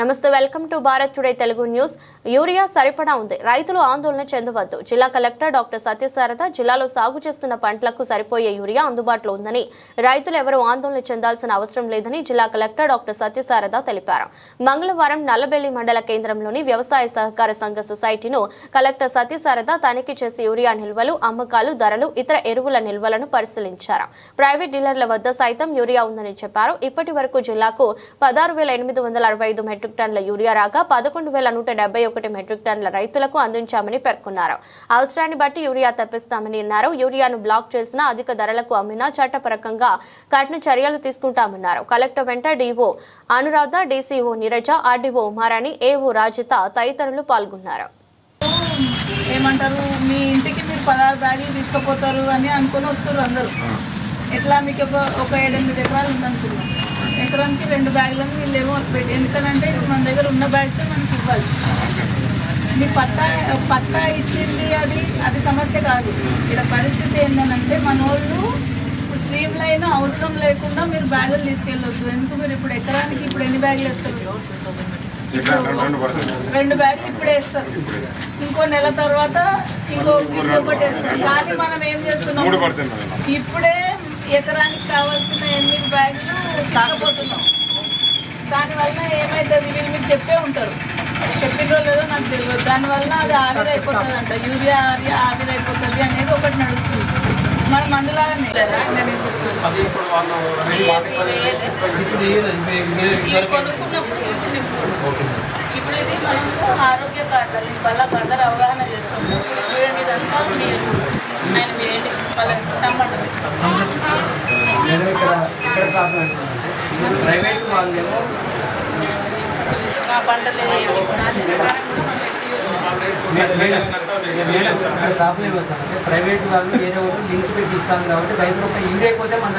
నమస్తే welcome to Bharat today Telugu news. Urea సరిపడా ఉంది. రైతులు ఆందోళన చెందవద్దు. జిల్లా కలెక్టర్ డాక్టర్ సత్యసారథ జిల్లాలో సాగు చేస్తున్న పంటలకు సరిపోయే యూరియా అందుబాటులో ఉందని రైతులు ఎవరూ ఆందోళన చెందాల్సిన అవసరం లేదని జిల్లా కలెక్టర్ డాక్టర్ సత్యసారథ తెలిపారు. మంగళవారం నల్లబెల్లి మండల కేంద్రంలోని వ్యవసాయ సహకార సంఘ సొసైటీను కలెక్టర్ సత్యసారథ తనిఖీ చేసి యూరియా నిల్వలు అమ్మకాలు ధరలు ఇతర ఎరువుల నిల్వలను పరిశీలించారు. ప్రైవేట్ డీలర్ల వద్ద సైతం యూరియా ఉందని చెప్పారు. ఇప్పటి వరకు జిల్లాకు పదహారు వేల ఎనిమిది వందల అరవై ఐదు మెట్రిక్ టన్నుల యూరియా రాగా పదకొండు వేల నూట డెబ్బై ఒకటి మెట్రిక్ టన్నుల రైతులకు అందించామని పేర్కొన్నారు. అవసరాన్ని బట్టి యూరియా తెప్పిస్తామని అన్నారు. యూరియాను బ్లాక్ చేసిన అధిక ధరలకు అమ్మినా చట్టపరకంగా కఠిన చర్యలు తీసుకుంటామన్నారు. కలెక్టర్ వెంట DO Anuradha DCO Neeraja RDO Umarani AO Rajitha తదితరులు పాల్గొన్నారు. ఏమంటారు? మీ ఇంటికి మీరు పదహారు బ్యాగులు తీసుకుపోతారు అని అనుకొని వస్తారు అందరూ. ఎట్లా? మీకు ఒక ఒక ఏడెనిమిది ఎకరాలు ఉందనుకున్నాం ఎకరానికి రెండు బ్యాగులను వీళ్ళు ఏమో పెట్టి ఎందుకనంటే ఇప్పుడు మన దగ్గర ఉన్న బ్యాగ్స్ మనకి ఇవ్వాలి. మీ పట్టా పట్టా ఇచ్చింది అది అది సమస్య కాదు. ఇక్కడ పరిస్థితి ఏంటంటే మన వాళ్ళు స్ట్రీమ్ లైన్ అవసరం లేకుండా మీరు బ్యాగులు తీసుకెళ్ళొచ్చు ఎందుకు మీరు ఇప్పుడు ఎకరానికి ఇప్పుడు ఎన్ని బ్యాగులు వేస్తారు? రెండు బ్యాగులు ఇప్పుడే వేస్తారు. ఇంకో నెల తర్వాత ఇంకో ఇంకొకటి వేస్తారు. కానీ మనం ఏం చేస్తున్నాం. ఇప్పుడే ఎకరానికి కావాల్సిన ఎనిమిది బ్యాగులు ఏమవుతుంది వీళ్ళు మీకు చెప్పే ఉంటారు. చెప్పినో లేదో నాకు తెలియదు దానివల్ల అది ఆవిరైపోతుంది అంట యూరియా ఆవి- ఆవిరైపోతుంది అనేది ఒకటి నడుస్తుంది. మన మందులాగానే. ఇప్పుడు మీరు ఇది ఇప్పుడు. ఇప్పుడు ఇది మనము ఆరోగ్య కార్డులు వల్ల ఫర్దర్ అవగాహన చేస్తాం. చూడండి ఇదంతా మీరు ఆయన మీరేంటి వాళ్ళ టమాటా ఇక్కడ ప్రైవేట్ వాళ్ళేమో పంటలు ప్రాబ్లం ప్రైవేట్ వాళ్ళు వేరే ఒకటి లింక్ పెట్టి ఇస్తాను కాబట్టి రైతులు ఒక కోసం మన